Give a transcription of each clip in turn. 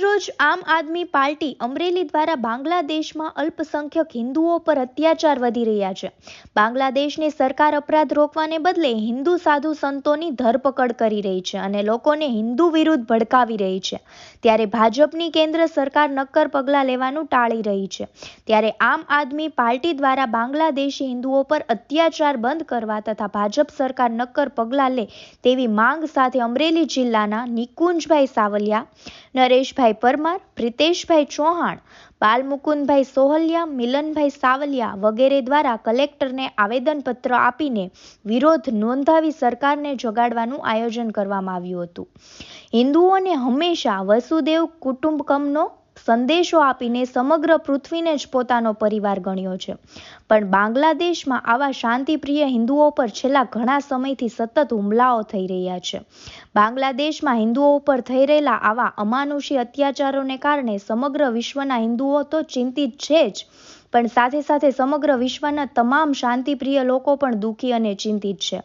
yo આજરોજ આમ આદમી party Amreli દ્વારા બાંગ્લાદેશમાં અલ્પસંખ્યક હિન્દુઓ પર અત્યાચાર વધી રહ્યા છે. બાંગ્લાદેશની સરકાર અપરાધ રોકવાને બદલે હિન્દુ સાધુ સંતોની ધરપકડ કરી રહી છે અને લોકોને હિન્દુ વિરુદ્ધ ભડકાવી રહી છે. ત્યારે ભાજપની કેન્દ્ર સરકાર નક્કર પગલાં લેવાનું ટાળી રહી છે. ત્યારે આમ આદમી પાર્ટી દ્વારા બાંગ્લાદેશી હિન્દુઓ પર અત્યાચાર બંધ કરવા તથા ભાજપ સરકાર નક્કર પગલાં લે તેવી માંગ સાથે અમરેલી જિલ્લાના નિકુંજભાઈ સાવલિયા, નરેશભાઈ પરમાર, પ્રિતેશભાઈ ચૌહાણ, બાલમુકુંદભાઈ સોહલિયા, મિલનભાઈ સાવલિયા વગેરે દ્વારા કલેક્ટરને આવેદનપત્ર આપીને વિરોધ નોંધાવી સરકારને જગાડવાનું આયોજન કરવામાં આવ્યું હતું. હિન્દુઓને હંમેશા વસુદેવ કુટુંબકમનો સંદેશો આપીને સમગ્ર પૃથ્વીને જ પોતાનો પરિવાર ગણ્યો છે. પણ બાંગ્લાદેશમાં આવા શાંતિપ્રિય હિન્દુઓ પર છેલ્લા ઘણા સમયથી સતત હુમલાઓ થઈ રહ્યા છે. બાંગ્લાદેશમાં હિન્દુઓ ઉપર થઈ રહેલા આવા અમાનુષી અત્યાચારોને કારણે સમગ્ર વિશ્વના હિન્દુઓ તો ચિંતિત છે જ. પણ સાથે સાથે સમગ્ર વિશ્વના તમામ શાંતિપ્રિય લોકો પણ દુઃખી અને ચિંતિત છે.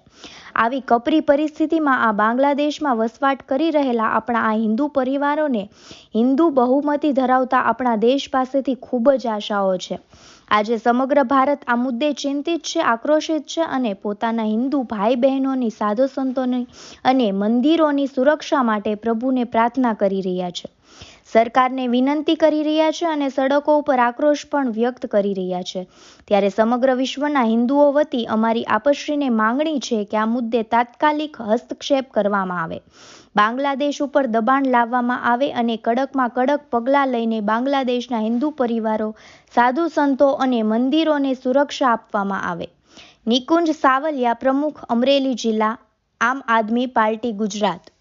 આવી કપરી પરિસ્થિતિમાં આ બાંગ્લાદેશમાં વસવાટ કરી રહેલા આપણા આ હિન્દુ પરિવારોને હિન્દુ બહુમતી ધરાવતા આપણા દેશ પાસેથી ખૂબ જ આશાઓ છે. આજે સમગ્ર ભારત આ મુદ્દે ચિંતિત છે, આક્રોશિત છે અને પોતાના હિન્દુ ભાઈ બહેનોની સાધુ સંતોની અને મંદિરોની સુરક્ષા માટે પ્રભુને પ્રાર્થના કરી રહ્યા છે. સરકારને વિનંતી કરી રહ્યા છે અને સડકો ઉપર આક્રોશ પણ વ્યક્ત કરી રહ્યા છે. ત્યારે સમગ્ર વિશ્વના હિન્દુઓ વતી અમારી આપશ્રીને માંગણી છે કે આ મુદ્દે તાત્કાલિક હસ્તક્ષેપ કરવામાં આવે. બાંગ્લાદેશ ઉપર દબાણ લાવવામાં આવે અને કડકમાં કડક પગલાં લઈને બાંગ્લાદેશના હિન્દુ પરિવારો, સાધુ સંતો અને મંદિરોને સુરક્ષા આપવામાં આવે. નિકુંજ સાવલિયા પ્રમુખ અમરેલી જિલ્લા આમ આદમી પાર્ટી ગુજરાત.